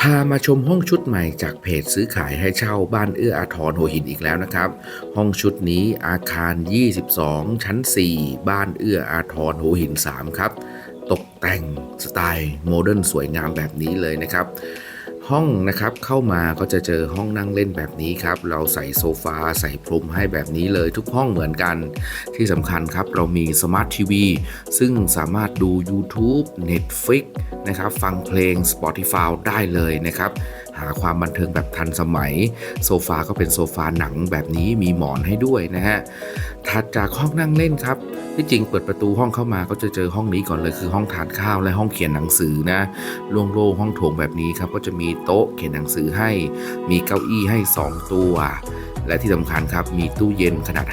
พามาชมห้องชุดใหม่จากเพจซื้อขายให้เช่าบ้านเอื้ออาทรหัวหินอีกแล้วนะครับ ห้องชุดนี้อาคาร 22 ชั้น 4 บ้านเอื้ออาทรหัวหิน 3 ครับ ตกแต่งสไตล์โมเดิร์นสวยงามแบบนี้เลยนะครับ ห้องนะครับเข้ามาก็จะเจอห้องนั่งเล่นแบบนี้ครับ เราใส่โซฟาใส่พรมให้แบบนี้เลยทุกห้องเหมือนกัน ที่สำคัญครับเรามีสมาร์ททีวีซึ่งสามารถดู YouTube Netflix นะครับ ฟังเพลง Spotify ได้เลยนะครับ หาความบันเทิงแบบทันสมัย โซฟาก็เป็นโซฟาหนังแบบนี้มีหมอนให้ด้วยนะฮะถัดจากห้องนั่งเล่นครับ ที่จริงเปิดประตูห้องเข้ามาก็จะเจอห้องนี้ก่อนเลยคือห้องทานข้าวและห้องเขียนหนังสือนะโล่งๆห้องโถงแบบนี้ครับก็จะมีโต๊ะเขียนหนังสือให้ มีเก้าอี้ให้ 2 ตัว และที่สำคัญครับมีตู้เย็นขนาด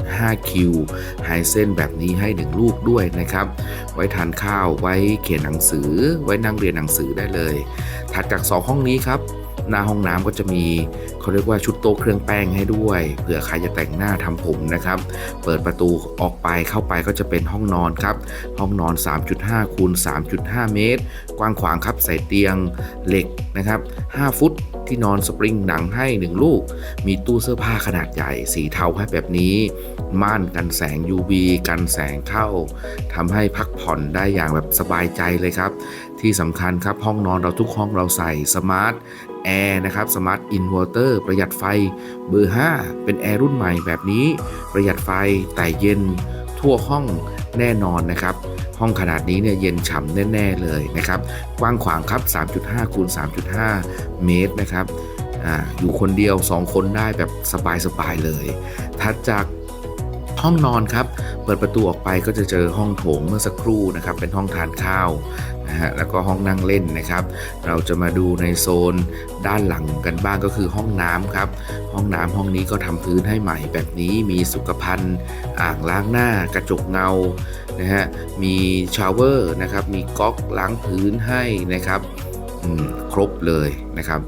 5.5 คิวไฮเซนแบบนี้ให้1ลูกด้วยนะครับ ไว้ทานข้าวไว้เขียนหนังสือ ไว้นั่งเรียนหนังสือได้เลย ถัดจาก 2 ห้องนี้ครับ หน้าห้องน้ำก็จะมีเขาเรียกว่าชุดโต๊ะเครื่องแป้งให้ด้วยเผื่อใครจะแต่งหน้าทำผมนะครับ เปิดประตูออกไปเข้าไปก็จะเป็นห้องนอนครับ ห้องนอน 3.5คูณ3.5 เมตร กว้างขวางครับใส่เตียงเหล็กนะครับ 5 ฟุตที่นอนสปริงหนังให้ 1 ลูก มีตู้เสื้อผ้าขนาดใหญ่ สีเทาให้แบบนี้ ม่านกันแสง UV กันแสงเข้าทำให้พักผ่อนได้อย่างแบบสบายใจเลยครับ ที่สำคัญครับห้องนอนเราทุกห้องเราใส่สมาร์ท แอร์นะครับสมาร์ทอินเวอร์เตอร์ประหยัดไฟเบอร์ 5 เป็นแอร์รุ่นใหม่แบบนี้ ประหยัดไฟแต่เย็นทั่วห้องแน่นอนนะครับ ห้องขนาดนี้เนี่ยเย็นฉ่ำแน่ ๆ เลยนะครับ กว้างขวางครับ 3.5คูณ3.5 เมตรนะครับออยู่คนเดียว 2 คนได้แบบสบาย ๆ เลย ถัดจากห้องนอนครับ เปิดประตูออกไปก็จะเจอห้องโถงเมื่อสักครู่นะครับ เป็นห้องทานข้าว นะฮะแล้วก็ห้องนั่งเล่นนะครับ เราจะมาดูในโซนด้านหลังกันบ้างก็คือห้องน้ำครับ ห้องน้ำห้องนี้ก็ทำพื้นให้ใหม่แบบนี้มีสุขภัณฑ์อ่างล้างหน้ากระจกเงานะฮะมีชาวเวอร์นะครับมีก๊อกล้างพื้นให้นะครับ ครบเลยนะครับ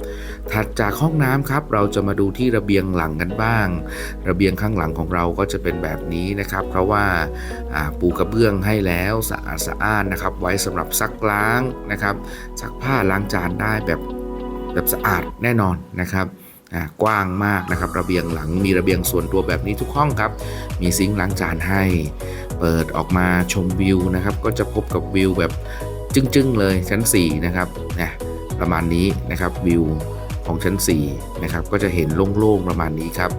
ถัดจากห้องน้ำครับเราจะมาดูที่ระเบียงหลังกันบ้าง ระเบียงข้างหลังของเราก็จะเป็นแบบนี้นะครับ เพราะว่าปูกระเบื้องให้แล้วสะอาดสะอ้านนะครับ ไว้สำหรับซักล้างนะครับซักผ้าล้างจานได้แบบแบบสะอาดแน่นอนนะครับกว้างมากนะครับ ระเบียงหลังมีระเบียงส่วนตัวแบบนี้ทุกห้องครับ มีซิงค์ล้างจานให้ เปิดออกมาชมวิวนะครับ ก็จะพบกับวิวแบบ จึ้งๆเลยชั้น 4 นะครับนะประมาณนี้นะครับวิวของชั้น 4 นะครับ ก็จะเห็นโล่งๆประมาณนี้ครับ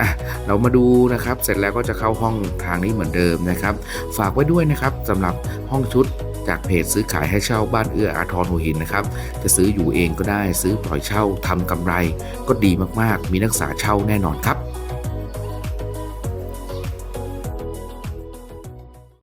อะเรามาดูนะครับ เสร็จแล้วก็จะเข้าห้องทางนี้เหมือนเดิมนะครับ ฝากไว้ด้วยนะครับสำหรับห้องชุดจากเพจซื้อขายให้เช่าบ้านเอื้ออาทรหัวหินนะครับ จะซื้ออยู่เองก็ได้ซื้อปล่อยเช่าทำกำไร ก็ดีมากๆ มีนักศึกษาเช่าแน่นอนครับ